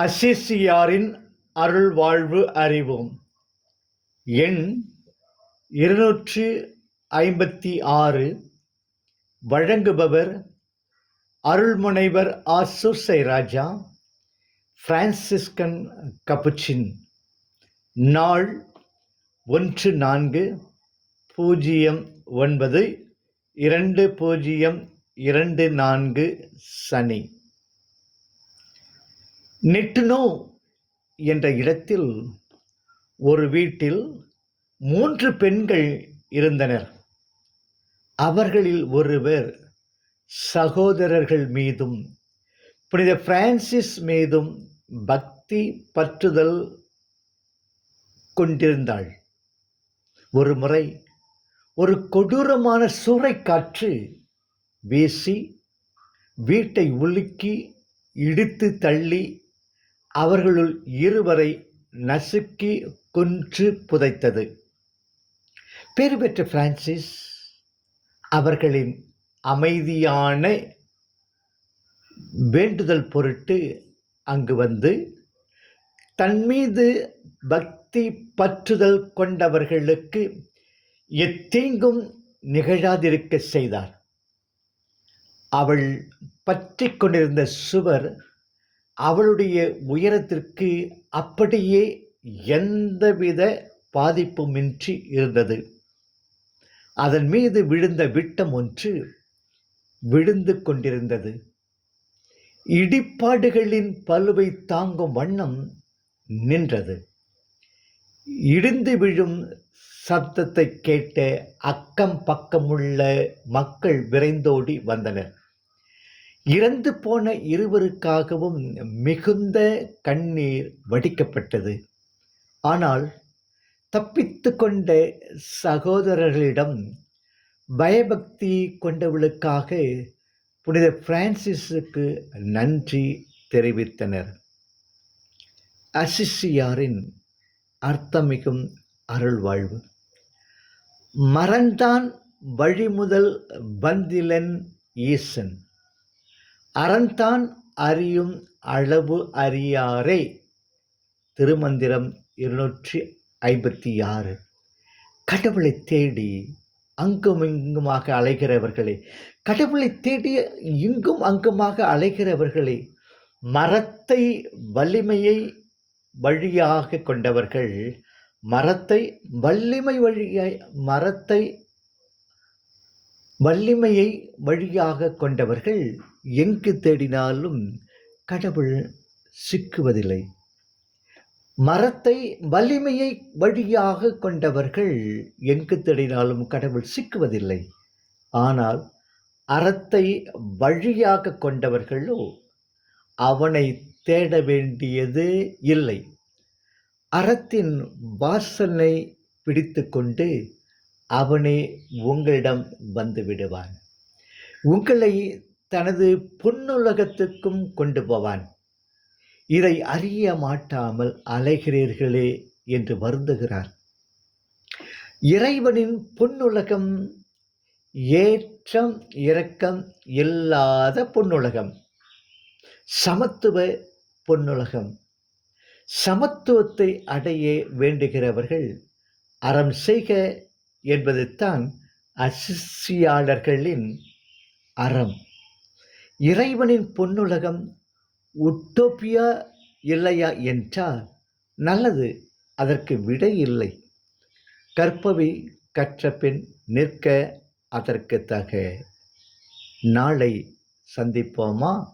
அசிசியாரின் அருள்வாழ்வு அறிவோம். எண் இருநூற்று ஐம்பத்தி ஆறு. வழங்குபவர் அருள்முனைவர் ஆசுசை ராஜா பிரான்சிஸ்கன் கபுச்சின். நாள் ஒன்று நான்கு பூஜ்ஜியம் ஒன்பது இரண்டு பூஜ்ஜியம் இரண்டு நான்கு சனி. நெட்டுனோ என்ற இடத்தில் ஒரு வீட்டில் மூன்று பெண்கள் இருந்தனர். அவர்களில் ஒருவர் சகோதரர்கள் மீதும் புனித பிரான்சிஸ் மீதும் பக்தி பற்றுதல் கொண்டிருந்தாள். ஒரு முறை ஒரு கொடூரமான சூறைக்காற்று வீசி வீட்டை உலுக்கி இடித்து தள்ளி அவர்களுள் இருவரை நசுக்கி கொன்று புதைத்தது. பேறு பெற்ற பிரான்சிஸ் அவர்களின் அமைதியான வேண்டுதல் பொருட்டு அங்கு வந்து தன்மீது பக்தி பற்றுதல் கொண்டவர்களுக்கு எத்தீங்கும் நிகழாதிருக்க செய்தார். அவள் பற்றி கொண்டிருந்த சுவர் அவளுடைய உயரத்திற்கு அப்படியே எந்தவித பாதிப்புமின்றி இருந்தது. அதன் மீது விழுந்த விட்டம் ஒன்று விழுந்து கொண்டிருந்தது. இடிப்பாடுகளின் பலுவை தாங்கும் வண்ணம் நின்றது. இடிந்து விழும் சப்தத்தை கேட்ட அக்கம் பக்கமுள்ள மக்கள் விரைந்தோடி வந்தனர். இறந்து போன இருவருக்காகவும் மிகுந்த கண்ணீர் வடிக்கப்பட்டது. ஆனால் தப்பித்து கொண்ட சகோதரர்களிடம் பயபக்தி கொண்டவளுக்காக புனித பிரான்சிஸுக்கு நன்றி தெரிவித்தனர். அசிஷியாரின் அர்த்தமிகும் அருள்வாழ்வு. மறந்தான் வழிமுதல் பந்திலன் ஈசன். அறந்தான் அறியும் அளவு அறியாரே. திருமந்திரம் இருநூற்றி ஐம்பத்தி ஆறு கடவுளை தேடி அங்கும் இங்குமாக அலைகிறவர்களே கடவுளை தேடி இங்கும் அங்குமாக அலைகிறவர்களே மரத்தை வலிமையை வழியாக கொண்டவர்கள் மரத்தை வலிமை வழியாய் மரத்தை வலிமையை வழியாக கொண்டவர்கள் எங்கு தேடினாலும் கடவுள் சிக்குவதில்லை. மரத்தை வலிமையை வழியாக கொண்டவர்கள் எங்கு தேடினாலும் கடவுள் சிக்குவதில்லை. ஆனால் அறத்தை வழியாக கொண்டவர்களோ அவனை தேட வேண்டியது இல்லை. அறத்தின் வாசனை பிடித்து கொண்டு அவனே உங்களிடம் வந்து விடுவான். உங்களை தனது பொன்னுலகத்துக்கும் கொண்டு போவான். இதை அறிய மாட்டாமல் அலைகிறீர்களே என்று வருந்துகிறார். இறைவனின் பொன்னுலகம் ஏற்றம் இரக்கம் இல்லாத பொன்னுலகம். சமத்துவ பொன்னுலகம். சமத்துவத்தை அடைய வேண்டுகிறவர்கள் அறம் செய்க என்பதுதான் அசிசியாளர்களின் அறம். இறைவனின் பொன்னுலகம் உட்டோப்பியா இல்லையா என்றால் நல்லது அதற்கு விடை இல்லை. கற்பவை கற்ற பின் நிற்க அதற்கு தக. நாளை சந்திப்போமா?